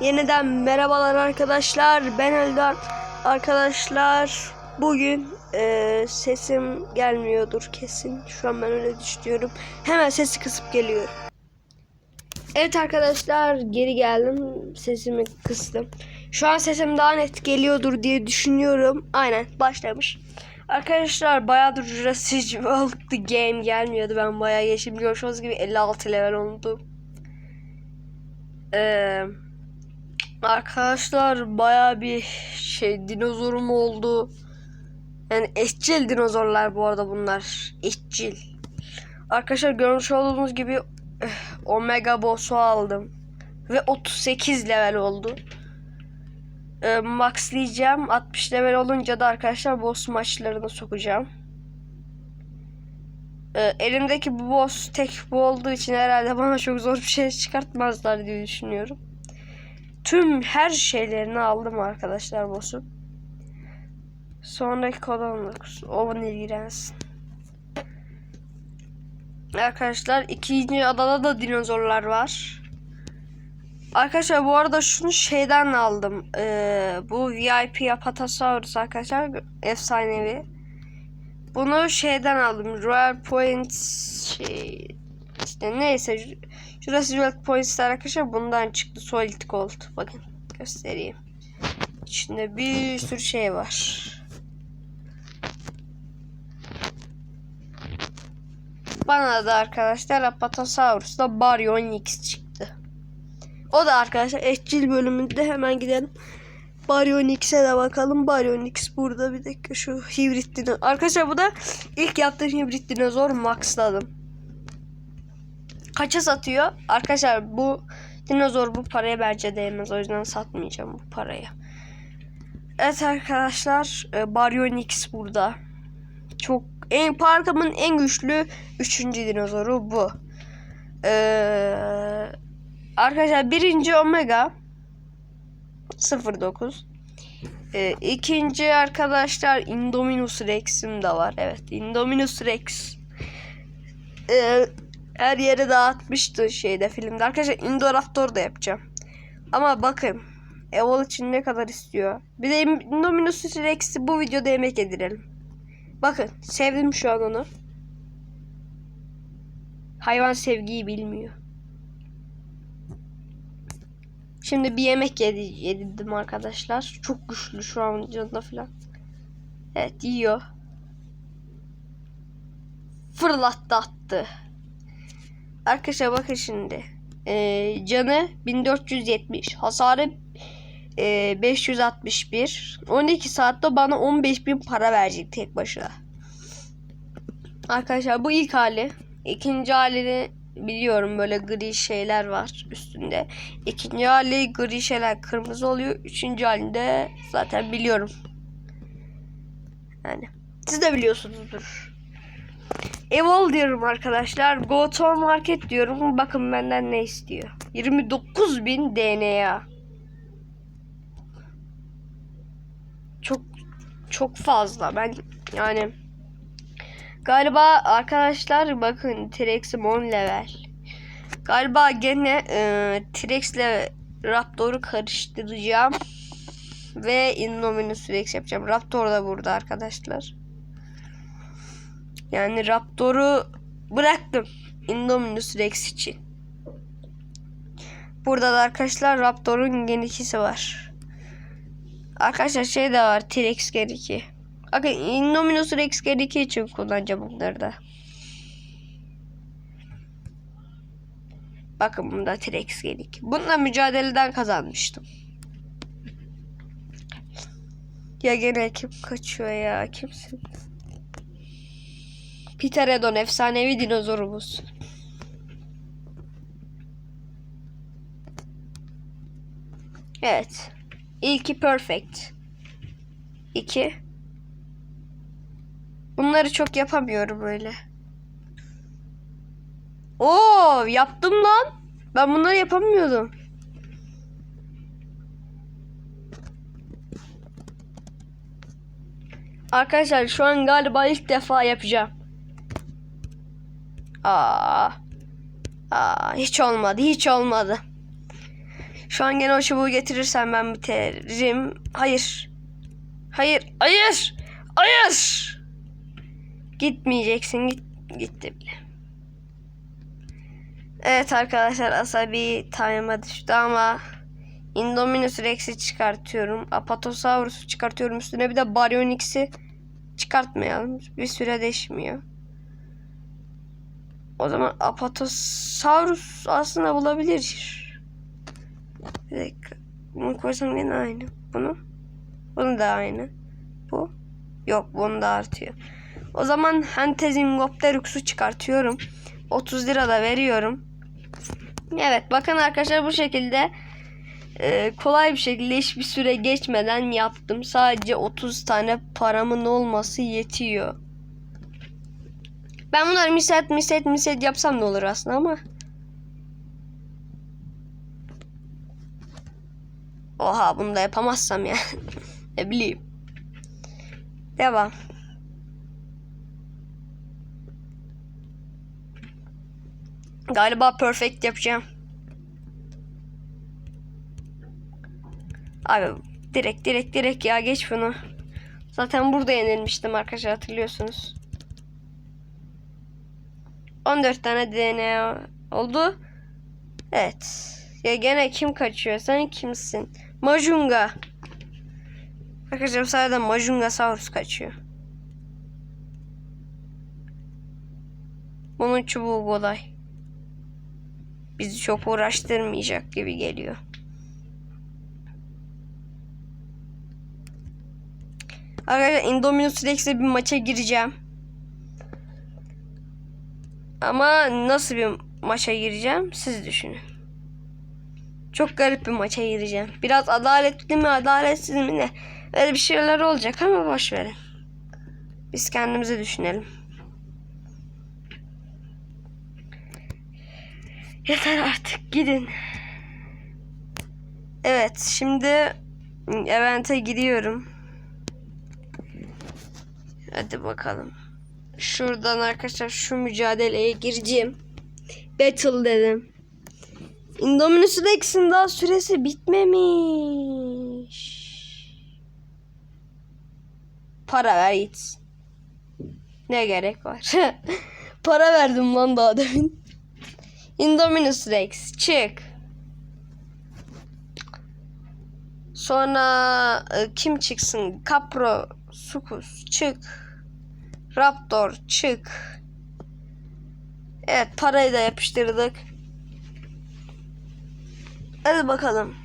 Yeniden merhabalar arkadaşlar. Ben Eldar. Arkadaşlar bugün e, sesim gelmiyordur kesin. Şu an ben öyle düşünüyorum. Hemen sesi kısıp geliyor. Evet arkadaşlar geri geldim. Sesimi kıstım. Şu an sesim daha net geliyordur diye düşünüyorum. Aynen başlamış. Arkadaşlar bayağıdır Jurassic World The Game gelmiyordu. Ben bayağı geçim görüşünüz gibi 56 level oldu. Ee, arkadaşlar bayağı bir şey dinozorum oldu. Yani eşcil dinozorlar bu arada bunlar. Eşcil. Arkadaşlar görmüş olduğunuz gibi eh, Omega Boss'u aldım. Ve 38 level oldu. Ee, maxlayacağım. 60 level olunca da arkadaşlar boss maçlarına sokacağım. Ee, elimdeki bu boss tek bu olduğu için herhalde bana çok zor bir şey çıkartmazlar diye düşünüyorum. Tüm her şeylerini aldım arkadaşlar boss'un. Sonraki kod 19. O bana ilgilensin. Arkadaşlar ikinci adada da dinozorlar var. Arkadaşlar bu arada şunu şeyden aldım. Ee, bu VIP Apatosaurus arkadaşlar efsanevi. Bunu şeyden aldım. Royal Point şey işte neyse şurası Royal Points arkadaşlar bundan çıktı. Solid Gold. Bakın göstereyim. İçinde bir sürü şey var. Bana da arkadaşlar Apatosaurus'ta Baryon X çıktı. O da arkadaşlar eşcil bölümünde hemen gidelim. Baryon X'e de bakalım. Baryon X burada bir dakika şu hibrit dinozor. Arkadaşlar bu da ilk yaptığım hibrit dinozor maxladım. Kaça satıyor? Arkadaşlar bu dinozor bu paraya bence değmez. O yüzden satmayacağım bu paraya. Evet arkadaşlar e, Baryon X burada. Çok en parkımın en güçlü üçüncü dinozoru bu. Eee Arkadaşlar birinci Omega 09. Ee, ikinci arkadaşlar Indominus Rex'im de var. Evet Indominus Rex. Ee, her yere dağıtmıştı şeyde filmde. Arkadaşlar Indoraptor da yapacağım. Ama bakın Evol için ne kadar istiyor. Bir de Indominus Rex'i bu videoda yemek edirelim. Bakın sevdim şu an onu. Hayvan sevgiyi bilmiyor. Şimdi bir yemek yedi, yedirdim arkadaşlar. Çok güçlü şu an canında falan. Evet yiyor. Fırlattı attı. Arkadaşlar bakın şimdi. Ee, canı 1470. Hasarı e, 561. 12 saatte bana 15.000 para verecek tek başına. Arkadaşlar bu ilk hali. İkinci halini biliyorum böyle gri şeyler var üstünde. İkinci hali gri şeyler kırmızı oluyor. Üçüncü halinde zaten biliyorum. Yani siz de biliyorsunuzdur. Evol diyorum arkadaşlar. Go to market diyorum. Bakın benden ne istiyor. 29.000 DNA. Çok çok fazla. Ben yani Galiba arkadaşlar bakın T-Rex'im 10 level. Galiba gene e, T-Rex ile Raptor'u karıştıracağım. Ve Indominus Rex yapacağım. Raptor da burada arkadaşlar. Yani Raptor'u bıraktım. Indominus Rex için. Burada da arkadaşlar Raptor'un Gen 2'si var. Arkadaşlar şey de var. T-Rex Gen 2. Bakın Indominus Rex Gen 2 için kullanacağım bunları da. Bakın bunda T-Rex Gen 2. Bununla mücadeleden kazanmıştım. Ya gene kim kaçıyor ya? Kimsin? Pterodon efsanevi dinozorumuz. Evet. İlki perfect. İki. Bunları çok yapamıyorum öyle. Oo, yaptım lan. Ben bunları yapamıyordum. Arkadaşlar şu an galiba ilk defa yapacağım. Aa. Aa, hiç olmadı, hiç olmadı. Şu an gene o çubuğu getirirsen ben biterim. Hayır. Hayır. Hayır. Hayır. Gitmeyeceksin. Git, gitti bile. Evet arkadaşlar asabi time'a düştü ama Indominus Rex'i çıkartıyorum. Apatosaurus'u çıkartıyorum. Üstüne bir de Baryonyx'i çıkartmayalım. Bir süre değişmiyor. O zaman Apatosaurus aslında bulabilir. Bir dakika. Bunu koysam yine aynı. Bunu. Bunu da aynı. Bu. Yok bunu da artıyor. O zaman Hentezingopteryx'u çıkartıyorum. 30 lira da veriyorum. Evet bakın arkadaşlar bu şekilde e, kolay bir şekilde hiçbir süre geçmeden yaptım. Sadece 30 tane paramın olması yetiyor. Ben bunları miset miset miset yapsam ne olur aslında ama. Oha bunu da yapamazsam ya. ne bileyim. Devam. Galiba perfect yapacağım. Abi direkt direkt direkt ya geç bunu. Zaten burada yenilmiştim arkadaşlar hatırlıyorsunuz. 14 tane DNA oldu. Evet. Ya gene kim kaçıyor? Sen kimsin? Majunga. Arkadaşlar bu sayede Majunga Saurus kaçıyor. Bunun çubuğu kolay. Bizi çok uğraştırmayacak gibi geliyor. Arkadaşlar Indominus Rex'le bir maça gireceğim. Ama nasıl bir maça gireceğim siz düşünün. Çok garip bir maça gireceğim. Biraz adaletli mi adaletsiz mi ne? Öyle bir şeyler olacak ama boş verin. Biz kendimizi düşünelim. Yeter artık gidin. Evet şimdi event'e gidiyorum. Hadi bakalım. Şuradan arkadaşlar şu mücadeleye gireceğim. Battle dedim. Indominus Rex'in daha süresi bitmemiş. Para ver gitsin. Ne gerek var? Para verdim lan daha demin. Indominus Rex çık. Sonra e, kim çıksın? Capro Sukus çık. Raptor çık. Evet parayı da yapıştırdık. Hadi bakalım.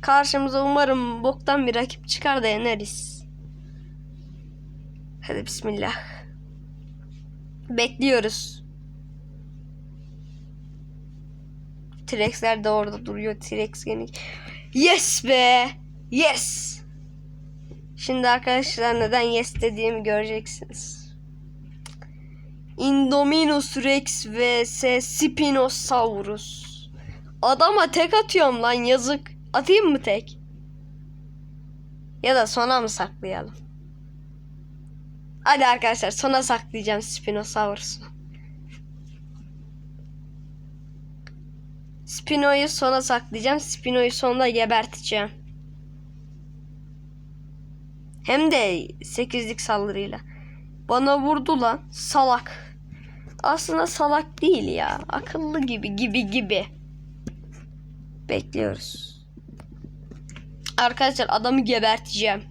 Karşımıza umarım boktan bir rakip çıkar da yeneriz. Hadi bismillah. Bekliyoruz. T-Rex'ler de orada duruyor. T-Rex gene. Yes be. Yes. Şimdi arkadaşlar neden yes dediğimi göreceksiniz. Indominus Rex vs Spinosaurus. Adama tek atıyorum lan yazık. Atayım mı tek? Ya da sona mı saklayalım? Hadi arkadaşlar sona saklayacağım Spinosaurus'u. Spino'yu sona saklayacağım. Spino'yu sonunda geberteceğim. Hem de 8'lik saldırıyla. Bana vurdu lan. Salak. Aslında salak değil ya. Akıllı gibi gibi gibi. Bekliyoruz. Arkadaşlar adamı geberteceğim.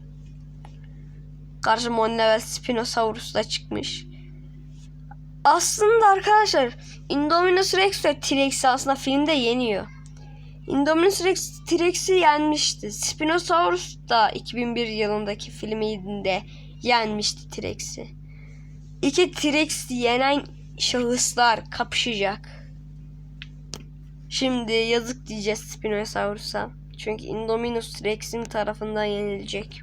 Karşıma 10 level Spinosaurus da çıkmış. Aslında arkadaşlar Indominus Rex ve T-Rex'i aslında filmde yeniyor. Indominus Rex T-Rex'i yenmişti. Spinosaurus da 2001 yılındaki filminde yenmişti T-Rex'i. İki T-Rex'i yenen şahıslar kapışacak. Şimdi yazık diyeceğiz Spinosaurus'a. Çünkü Indominus Rex'in tarafından yenilecek.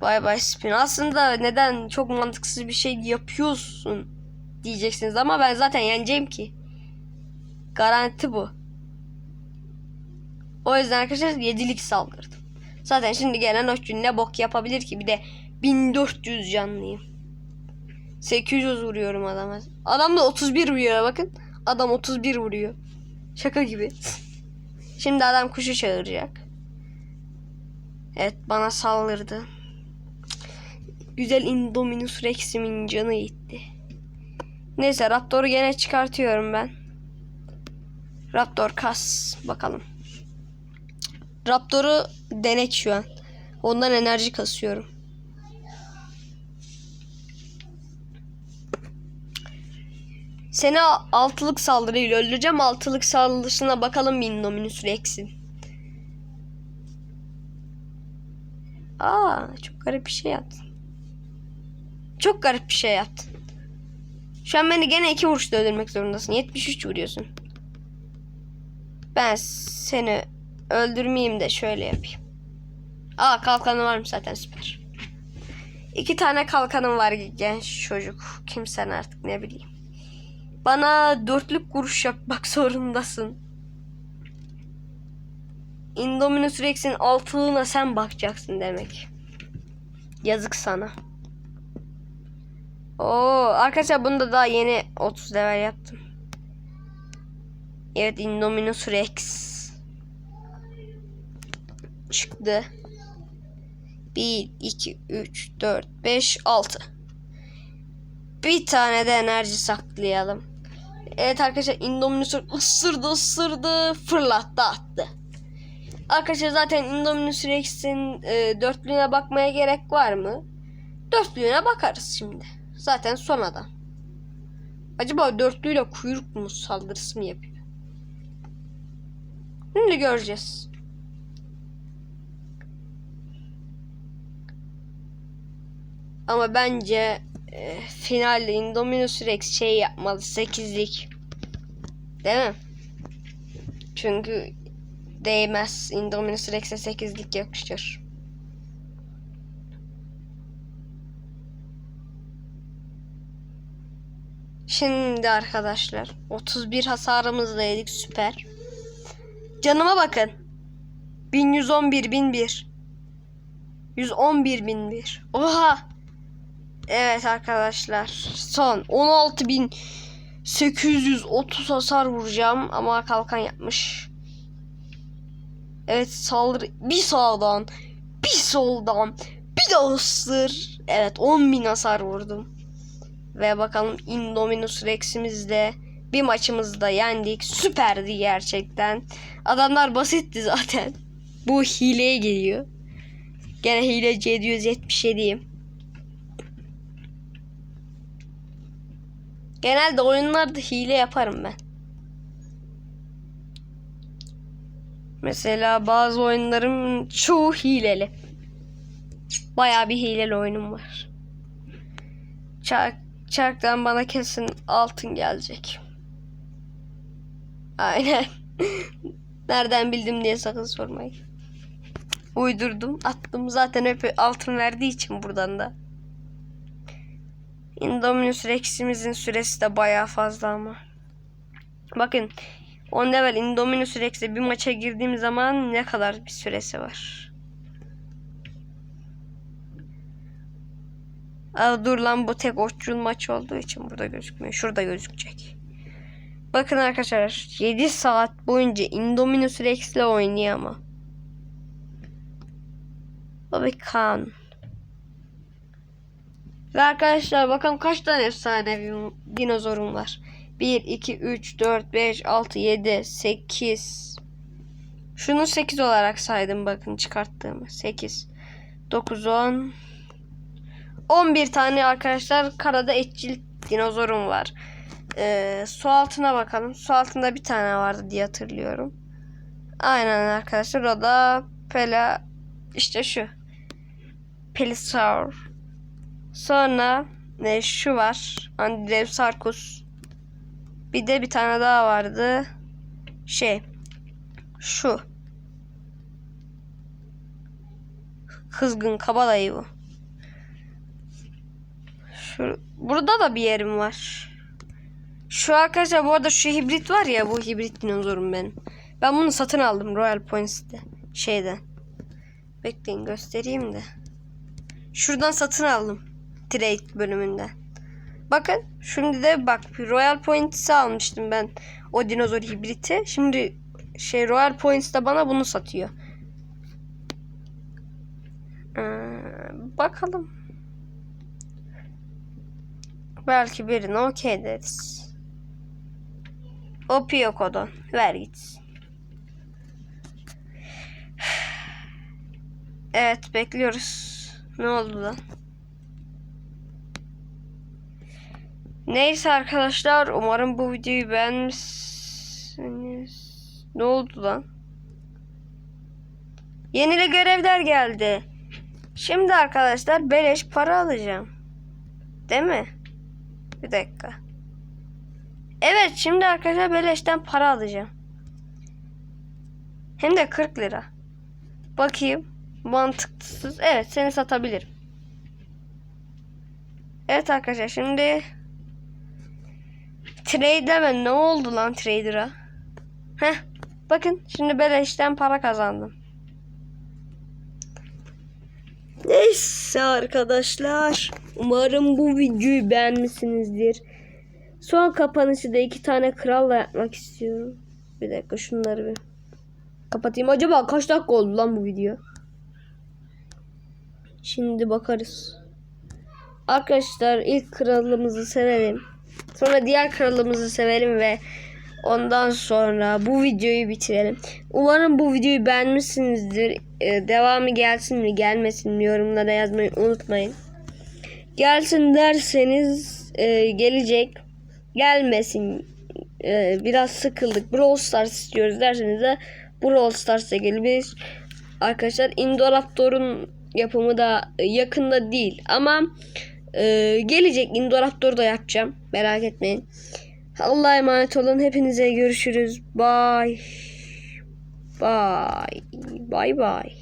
Bay bay Spin. Aslında neden çok mantıksız bir şey yapıyorsun diyeceksiniz ama ben zaten yeneceğim ki. Garanti bu. O yüzden arkadaşlar yedilik saldırdım. Zaten şimdi gelen o ne bok yapabilir ki bir de 1400 canlıyım. 800 vuruyorum adama. Adam da 31 vuruyor bakın. Adam 31 vuruyor. Şaka gibi. Şimdi adam kuşu çağıracak. Evet bana saldırdı. Güzel Indominus Rex'imin canı gitti. Neyse Raptor'u gene çıkartıyorum ben. Raptor kas bakalım. Raptor'u denek şu an. Ondan enerji kasıyorum. Seni altılık saldırıyla öldüreceğim. Altılık saldırısına bakalım bir Indominus Rex'in. Aa, çok garip bir şey yaptın. Çok garip bir şey yaptın. Şu an beni gene iki vuruşta öldürmek zorundasın. 73 vuruyorsun. Ben seni öldürmeyeyim de şöyle yapayım. Aa kalkanı varmış zaten süper. İki tane kalkanım var genç çocuk. Kimsen artık ne bileyim. Bana dörtlük vuruş yapmak zorundasın. Indominus Rex'in altılığına sen bakacaksın demek. Yazık sana. Oo, arkadaşlar bunu da daha yeni 30 level yaptım. Evet Indominus Rex. Çıktı. 1, 2, 3, 4, 5, 6. Bir tane de enerji saklayalım. Evet arkadaşlar Indominus ısırdı ısırdı fırlattı attı. Arkadaşlar zaten Indominus Rex'in e, dörtlüğüne bakmaya gerek var mı? Dörtlüğüne bakarız şimdi. Zaten son adam. Acaba dörtlüyle kuyruk mu saldırısı mı yapıyor? Şimdi göreceğiz. Ama bence e, finalde Indominus Rex şey yapmalı. Sekizlik. Değil mi? Çünkü değmez. Indominus Rex'e sekizlik yakışır. Şimdi arkadaşlar 31 hasarımızla yedik süper. Canıma bakın. 1111 1001 111 1001 Oha. Evet arkadaşlar son 16830 hasar vuracağım ama kalkan yapmış. Evet saldırı bir sağdan bir soldan bir de ısır. Evet 10.000 hasar vurdum. Ve bakalım Indominus Rex'imizle bir maçımızda yendik. Süperdi gerçekten. Adamlar basitti zaten. Bu hileye geliyor. Gene hileci 777'yim. Genelde oyunlarda hile yaparım ben. Mesela bazı oyunlarım çoğu hileli. Bayağı bir hileli oyunum var. Çark, çarktan bana kesin altın gelecek. Aynen. Nereden bildim diye sakın sormayın. Uydurdum, attım. Zaten hep altın verdiği için buradan da. Indominus Rex'imizin süresi de bayağı fazla ama. Bakın 10 level Indominus Rex'le bir maça girdiğim zaman ne kadar bir süresi var. Aa, dur lan bu tek okçul maç olduğu için burada gözükmüyor. Şurada gözükecek. Bakın arkadaşlar 7 saat boyunca Indominus Rex'le oynuyor ama. Bobby Khan. Ve arkadaşlar bakalım kaç tane efsanevi dinozorum var. 1, 2, 3, 4, 5, 6, 7, 8. Şunu 8 olarak saydım bakın çıkarttığımı. 8, 9, 10. 11 tane arkadaşlar karada etçil dinozorum var. Ee, su altına bakalım. Su altında bir tane vardı diye hatırlıyorum. Aynen arkadaşlar o da Pela işte şu. Pelisaur. Sonra ne şu var. Andrewsarchus. Bir de bir tane daha vardı. Şey. Şu. Kızgın kabadayı bu. Şu, burada da bir yerim var. Şu arkadaşlar bu arada şu hibrit var ya bu hibrit dinozorum benim. Ben bunu satın aldım Royal Points'te. Şeyden. Bekleyin göstereyim de. Şuradan satın aldım. Trade bölümünden. Bakın şimdi de bak Royal Points'i almıştım ben o dinozor hibriti. Şimdi şey Royal Points de bana bunu satıyor. Ee, bakalım. Belki birine okey deriz. O Piyoko'dan. Ver gitsin. Evet bekliyoruz. Ne oldu lan? Neyse arkadaşlar umarım bu videoyu beğenmişsiniz. Ne oldu lan? Yenile görevler geldi. Şimdi arkadaşlar beleş para alacağım. Değil mi? Bir dakika. Evet şimdi arkadaşlar beleşten para alacağım. Hem de 40 lira. Bakayım. Mantıksız. Evet seni satabilirim. Evet arkadaşlar şimdi Trade hemen ne oldu lan trader'a? Heh bakın şimdi beleşten para kazandım. Neyse arkadaşlar. Umarım bu videoyu beğenmişsinizdir. Son kapanışı da iki tane kralla yapmak istiyorum. Bir dakika şunları bir kapatayım. Acaba kaç dakika oldu lan bu video? Şimdi bakarız. Arkadaşlar ilk kralımızı sevelim. Sonra diğer kralımızı sevelim ve ondan sonra bu videoyu bitirelim. Umarım bu videoyu beğenmişsinizdir. Ee, devamı gelsin mi gelmesin mi yorumlara yazmayı unutmayın. Gelsin derseniz e, gelecek. Gelmesin e, biraz sıkıldık. Brawl Stars istiyoruz derseniz de Brawl Stars'a gelebilir. Arkadaşlar Indoraptor'un yapımı da yakında değil ama e, gelecek Indoraptor da yapacağım. Merak etmeyin. Allah'a emanet olun. Hepinize görüşürüz. Bye. Bye. Bye bye.